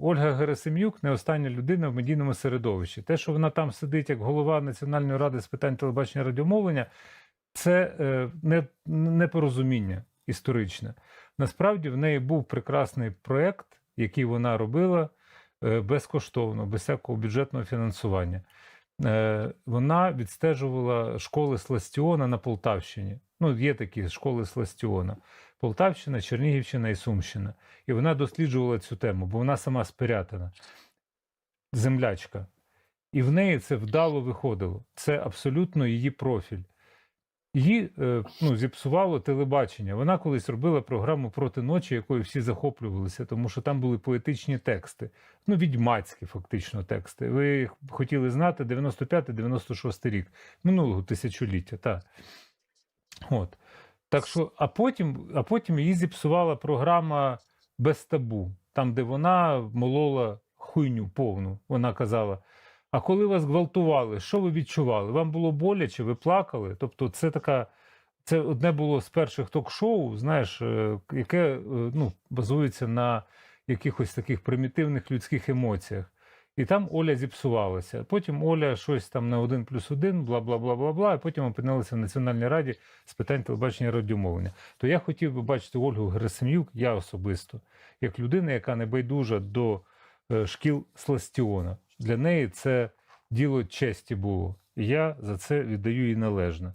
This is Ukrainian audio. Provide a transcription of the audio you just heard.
Ольга Герасим'юк не остання людина в медійному середовищі. Те, що вона там сидить як голова Національної ради з питань телебачення радіомовлення, це е, не, непорозуміння історичне. Насправді в неї був прекрасний проєкт, який вона робила е, безкоштовно, без всякого бюджетного фінансування. Е, Вона відстежувала школи Сластіона на Полтавщині. Ну, є такі школи Сластіона. Полтавщина, Чернігівщина і Сумщина. І вона досліджувала цю тему, бо вона сама з землячка. І в неї це вдало виходило. Це абсолютно її профіль. Її е, ну, зіпсувало телебачення. Вона колись робила програму проти ночі, якою всі захоплювалися, тому що там були поетичні тексти, ну, відьмацькі фактично тексти. Ви хотіли знати 95-96 рік, минулого тисячоліття. так. От. Так що, а потім, а потім її зіпсувала програма без табу, там, де вона молола хуйню повну. Вона казала: а коли вас гвалтували, що ви відчували? Вам було боляче, ви плакали? Тобто, це така. Це одне було з перших ток-шоу, знаєш, е, яке е, ну, базується на якихось таких примітивних людських емоціях. І там Оля зіпсувалася. Потім Оля щось там на один плюс один, бла бла бла бла бла. І потім опинилася в Національній раді з питань телебачення і радіомовлення. То я хотів би бачити Ольгу Герасим'юк, я особисто, як людина, яка не байдужа до е, шкіл Сластіона. Для неї це діло честі було. Я за це віддаю їй належне.